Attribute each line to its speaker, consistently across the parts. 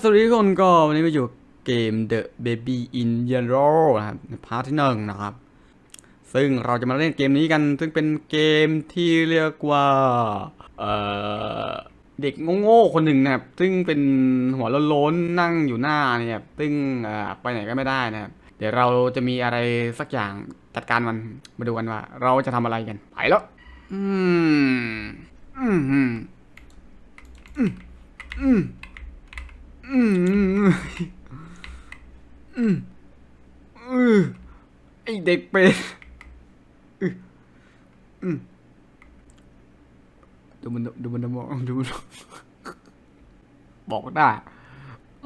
Speaker 1: สวัสดีทุกคนก็วันนี้มาอยู่เกม The Baby in Yellow นะครับในพาร์ทที่หนึ่งนะครับ ซึ่งเราจะมาเล่นเกมนี้กัน ซึ่งเป็นเกมที่เรียกว่าเอ่อเด็กโง่ๆคนหนึ่งนะครับ ซึ่งเป็นหัวโล้นๆนั่งอยู่หน้าเนี่ยครับซึ่งเอ่อไปไหนก็ไม่ได้นะครับ เดี๋ยวเราจะมีอะไรสักอย่างจัดการมันมาดูกันว่า เราจะทำอะไรกัน ไปแล้ว อืม อืม อืม อืม อืมอืมอืมอือไอเด็กเป็ดอืออืมดูมันดูมันมองดูมันบอกได้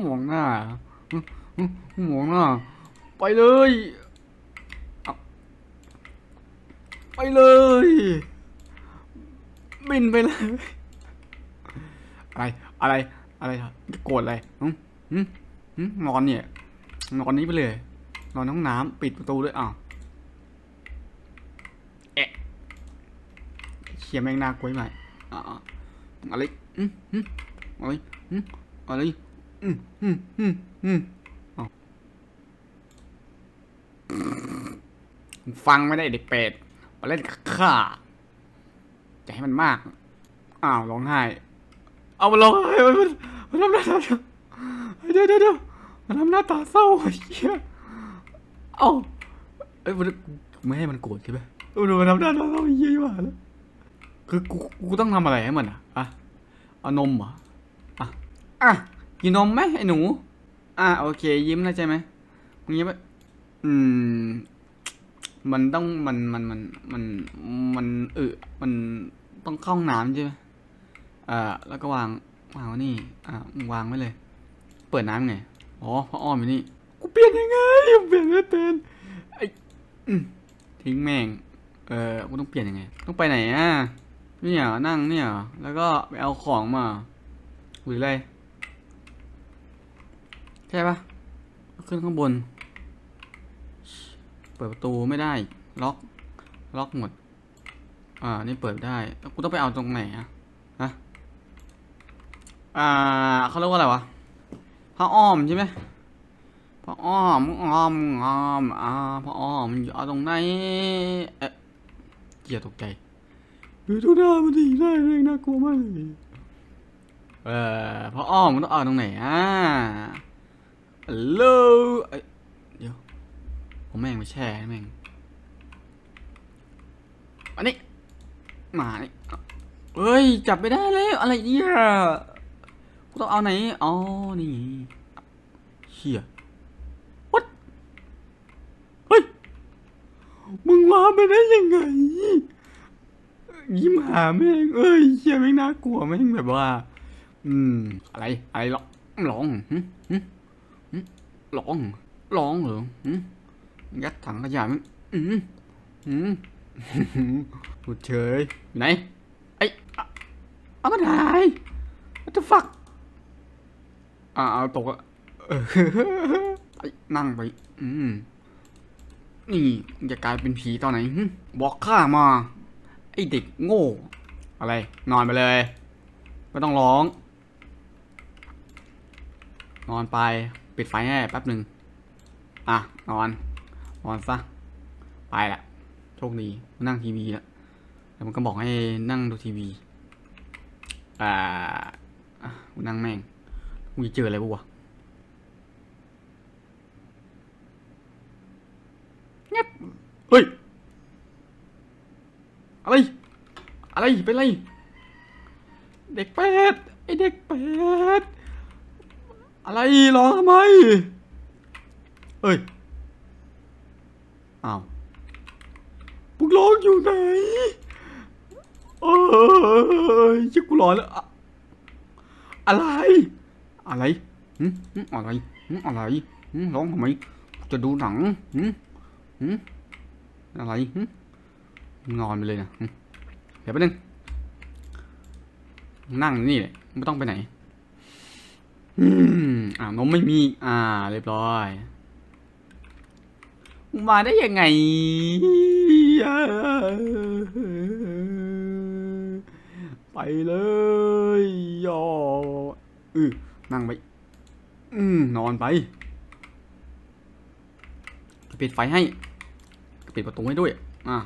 Speaker 1: มองหน้ามองหน้า ไปเลย ไปเลย บินไปเลย อะไร อะไร อะไรครับโกรธอะไรอืมอืมอืมนอนเนี่ย นอนนี้ไปเลย นอนในห้องน้ำปิดประตูด้วยอ้าวเอะเชียแม่งน่ากลัวไหมอ่าอ่าอะไรอืมอืมอะไรอืมอะไรอืมอืมอืมอืมอ้าวฟังไม่ได้เด็กเป็ดมาเล่นกับข้าจะให้มันมาก อ้าวร้องไห้ เอามาลงให้มันมันทำหน้าตาเดี๋ยวเดี๋ยวเดี๋ยวมันทำหน้าตาเศร้าไอ้เหี้ยเอาเอ้ยมันไม่ให้มันโกรธใช่ไหมเออมันทำหน้าตาเศร้าไอ้เหี้ยว่าแล้วคือกูกูต้องทำอะไรให้มันอะอะเอานมเหรออะอะกินนมไหมไอ้หนู อะโอเค ยิ้มแล้ใช่ไหมมึงยิ้มไหมอืม มันต้องมันมันมันมันมันเออมันต้องเข้าห้องน้ำใช่ไหม อ่าแล้วก็วางวางไว้นี่อ่าวางไว้เลย เปิดน้ำไงอ๋อพระอ้อมอยู่นี่กูเปลี่ยนยังไงเปลี่ยนไม่เป็นไอทิ้งแม่งเออกูต้องเปลี่ยนยังไง ต้องไปไหนอะเนี่ยนั่งเนี่ยแล้วก็ไปเอาของมาหรืออะไรใช่ปะขึ้นข้างบน เปิดประตูไม่ได้ ล็อก ล็อกหมด อ่า นี่เปิดได้ กูต้องไปเอาตรงไหนอะฮะ อ่าเขาเรียกว่าอะไรวะพระอ้อมใช่ไหมพระอ้อมอ้อมอ้อมอ่าพระอ้อมอยู่ตรงไหนเอ๊ะเกียรตกใจดูดูหน้ามันดีหน้าเรื่องน่ากลัวมากเลยเออพระอ้อมมันต้องเอาตรงไหนอะฮัลโหลเอ้ยเดี๋ยวผมแม่งไปแช่แม่งอันนี้มานี่เฮ้ยจับไม่ได้แล้วอะไรเนี่ย ต้องเอาไหน อ๋อ นี่เฮียวัดเฮ้ย มึงมาไปได้ยังไง ยิ้มหาแม่ง เอ้ยเฮียแม่งน่ากลัวแม่งแบบว่า อืม อะไร อะไรหรอร้องหึหึหึร้อง ร้องเหรอหึยัดถังขยะมันอืมอืมพูดเฉย ไหน ไอ้เอามันหาย what the fuck อ่าเอาตกอะไอ้นั่งไป อืม นี่จะกลายเป็นผีตอนไหนบอกข้ามา ไอ้เด็กโง่ อะไร นอนไปเลย ไม่ต้องร้อง นอนไป ปิดไฟให้แป๊บหนึ่ง อะ นอน นอนซะ ไปละโชคดีนั่งทีวีล้วแล้วมันก็บอกให้นั่งดูทีวี อ่าอะกูนั่งแม่ง กูจะเจออะไรบ้วะเงียบเฮ้ย อะไร อะไร เป็นไร เด็กเป็ดไอเด็กเป็ดอะไรร้องทำไม เฮ้ย อ้าวพวกร้องอยู่ไหน เอ้ยชิกูร้อนแล้ว อะอะไร อะไรหึหึอะไรหึอะไรหึร้องทำไม จะดูหนังหึหึอะไรหึนอนไปเลยนะหึเดี๋ยวแป๊บนึง นั่งนี่แหละไม่ต้องไปไหนอืมอ่านมไม่มี อ่า เรียบร้อย มาได้ยังไงไปเลยยออือ นั่งไป อืมนอนไปปิดไฟให้ปิดประตูให้ด้วย อะ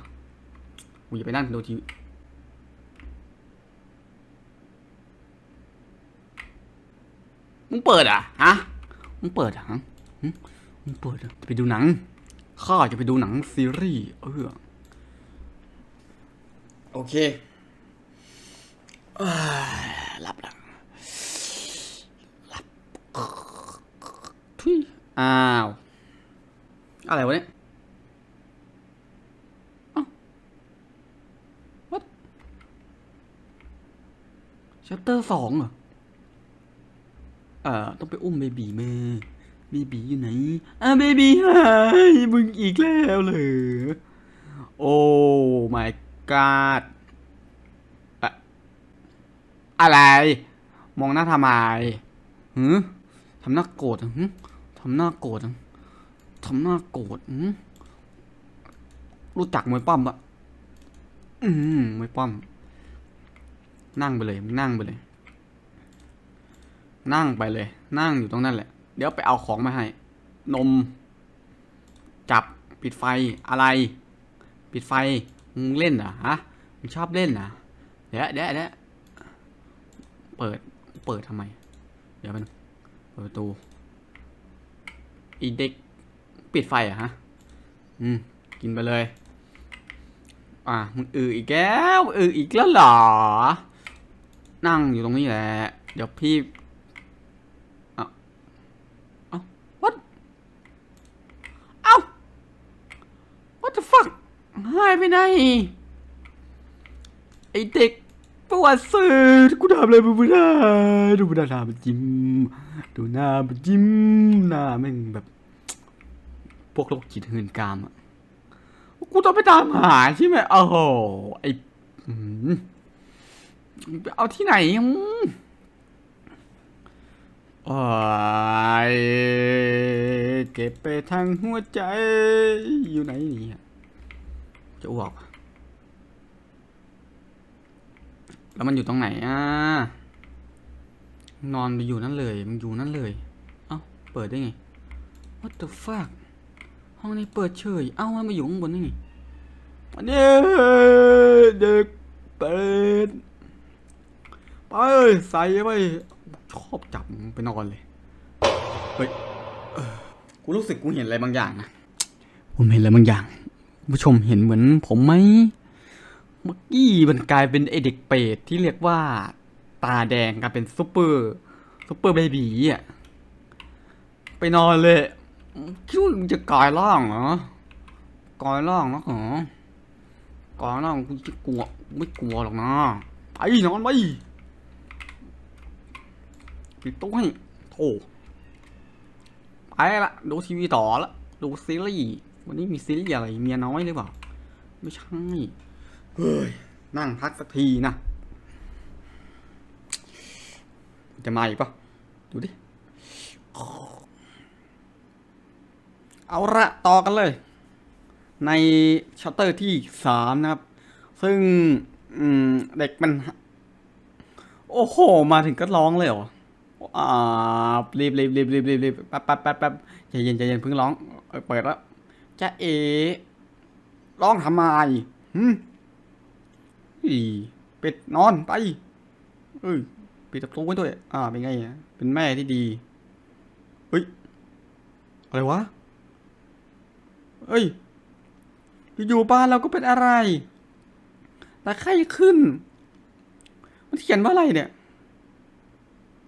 Speaker 1: กูอย่าไปนั่งดูทีวีมึงเปิดอะฮะมึงเปิดอะฮะมึงเปิดอะจะไปดูหนัง ข้าจะไปดูหนังซีรีส์เออโอเคหลับแล้ว ทุยอ้าว อะไรวะเนี่ยเอ้า what ชัปเตอร์สองเหรอ เอ่อ ต้องไปอุ้มเบบีมาเบบีอยู่ไหน อะเบบีหายมึงอีกแล้วเหรอ โอ้ my god อะอะไร มองหน้าทำไมหือ ทำหน้าโกรธอหือทำหน้าโกรธทำหน้าโกรธหือรู้จักมวยปั้มปะอืมมวยปั้มนั่งไปเลย นั่งไปเลย นั่งไปเลย นั่งอยู่ตรงนั้นแหละ เดี๋ยวไปเอาของมาให้ นม จับ ปิดไฟ อะไร ปิดไฟ มึงเล่นเหรอฮะ มึงชอบเล่นเหรอเดี๋ยวเดี๋ยวเดี๋ยวเปิด เปิดทำไม เดี๋ยวมันเปิ ดประตู อีเด็กปิดไฟอะฮะ อืม กินไปเลย อะมึงอืออีกแล้วอืออีกแล้วหรอ นั่งอยู่ตรงนี้แหละ เดี๋ยวพี่เอาเอา what เอา what the fuck หายไปไหนไอเด็ก ประวัติศาสตร์กูทำอะไรมึงไม่ได้ดูหน้าหน้ามันจิ้มดูหน้ามันจิ้มหน้าแม่งแบบพวกโรคจิตหื่นกามอะกูต้องไปตามหาใช่ไหมโอ้โหไอเอาที่ไหนอืมโอ้ยเก็บไปทางหัวใจอยู่ไหนนี่จะอ้วก แล้วมันอยู่ตรงไหนอะนอนไปอยู่นั่นเลย มันอยู่นั่นเลย เอ้า เปิดได้ไง What the fuck ห้องนี้เปิดเฉย เอ้ามันมาอยู่ข้างบนได้ไงอันนี้เด็กเป็ดไปใส่ไปชอบจับไปนอนเลย เฮ้ย กูรู้สึกกูเห็นอะไรบางอย่างนะ ผมเห็นอะไรบางอย่าง ผู้ชมเห็นเหมือนผมไหม มื่อกี้มันกลายเป็นไอเด็กเปรตที่เรียกว่าตาแดงกลายเป็นซุปเปอร์ซุปเปอร์เบบีอะ ไปนอนเลยคิดว่ามึงจะกลายร่างเหรอกลายร่างแล้วเหรอกลายร่างกูจะกลัวไม่กลัวหรอกนะไปนอนไปปิดตู้ให้โถไปละดูทีวีต่อละดูซีรีส์วันนี้มีซีรีส์อะไรเมียน้อยหรือเปล่า ไม่ใช่ เฮ้ย นั่งพักสักทีนะ จะมาอีกปะดูดิ เอาละต่อกันเลย ในชัตเตอร์ที่สามนะครับ ซึ่งเด็กมัน โอ้โห มาถึงก็ร้องเลยเหรออ่ารีบรีบรีบรีบรีบรีบแป๊บแป๊บแป๊บแป๊บใจเย็นใจเย็นเพิ่งร้องเออเปิดแล้วจะเอร้องทำไมหืม อีเป็ดนอนไปเอ้ยปิดประตูไว้ด้วย อ่า เป็นไงอะเป็นแม่ที่ดีเฮ้ย อะไรวะเอ้ย อยู่บ้านเราก็เป็นอะไรแต่ไข้ขึ้น มันเขียนว่าอะไรเนี่ย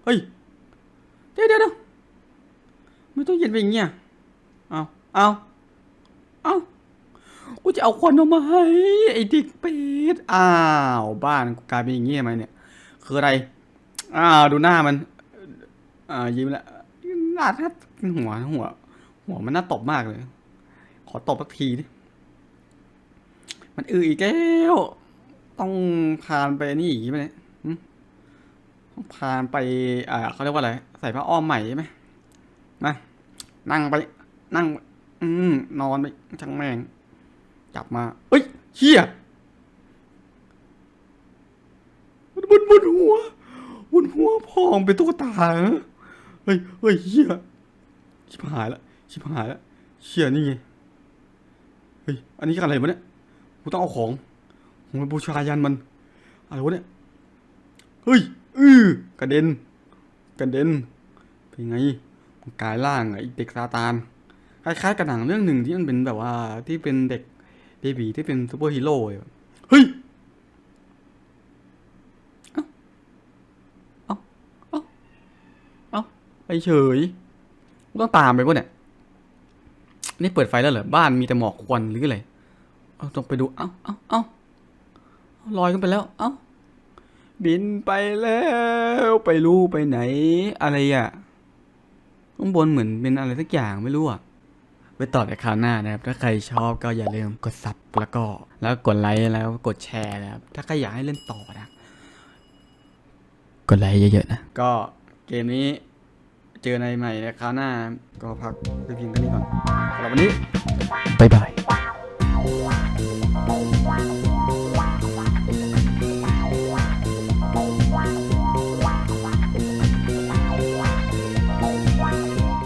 Speaker 1: เฮ้ย เดี๋ยวเดี๋ยวเดี๋ยวไม่ต้องเย็นไปอย่างเงี้ย เอาเอา กูจะเอาคนออกมาให้ไอ้เด็กเป็ดอ้าวบ้านกลายเป็นอย่างงี้ทำไมเนี่ย คืออะไรอ้าวดูหน้ามันอ่ายิ้มแล้วหน้าทัดหัวหัว หัวมันน่าตบมากเลย ขอตบสักทีดิมันอืออีกแล้วต้องพานไปนี่อีกไหมเนี่ยต้องพานไปอ่าเขาเรียกว่าอะไร ใส่ผ้าอ้อมใหม่ใช่ไหมนะนั่งไป นั่ง อืมนอนไปช่างแม่ง จับมา เอ้ยเชี่ยมันบนบนหัวบนหัวพองเป็นตุ๊กตาเฮ้ยเฮ้ยเฮียชิบหายละชิบหายละเชี่ยนี่ไงเฮ้ยอันนี้อะไรวะเนี่ยกูต้องเอาของผมไปบูชายันมันอะไรวะเนี่ยเฮ้ยอือกระเด็นกระเด็นเป็นไงกายร่างอะไอเด็กซาตานคล้ายๆกับหนังเรื่องหนึ่งที่มันเป็นแบบว่าที่เป็นเด็ก เบบีที่เป็นซูเปอร์ฮีโร่อะเฮ้ยไปเฉยกูต้องตามไปปะเนี่ย นี่เปิดไฟแล้วเหรอ บ้านมีแต่หมอกควันหรืออะไร เอาต้องไปดู เอ้าเอ้าเอ้าลอยขึ้นไปแล้ว เอ้า บินไปแล้ว ไปรู้ไปไหน อะไรอะ ข้างบนเหมือนเป็นอะไรสักอย่างไม่รู้อะ ไปต่อในคราวหน้านะครับ ถ้าใครชอบก็อย่าลืมกดซับแล้วก็ แล้วกดไลค์แล้วกดแชร์นะครับ ถ้าใครอยากให้เล่นต่อนะ กดไลค์เยอะๆนะ ก็เกมนี้เจอในใหม่ในคราวหน้า ก็พักไปเพียงเท่านี้ก่อนสำหรับวันนี้ บ๊ายบาย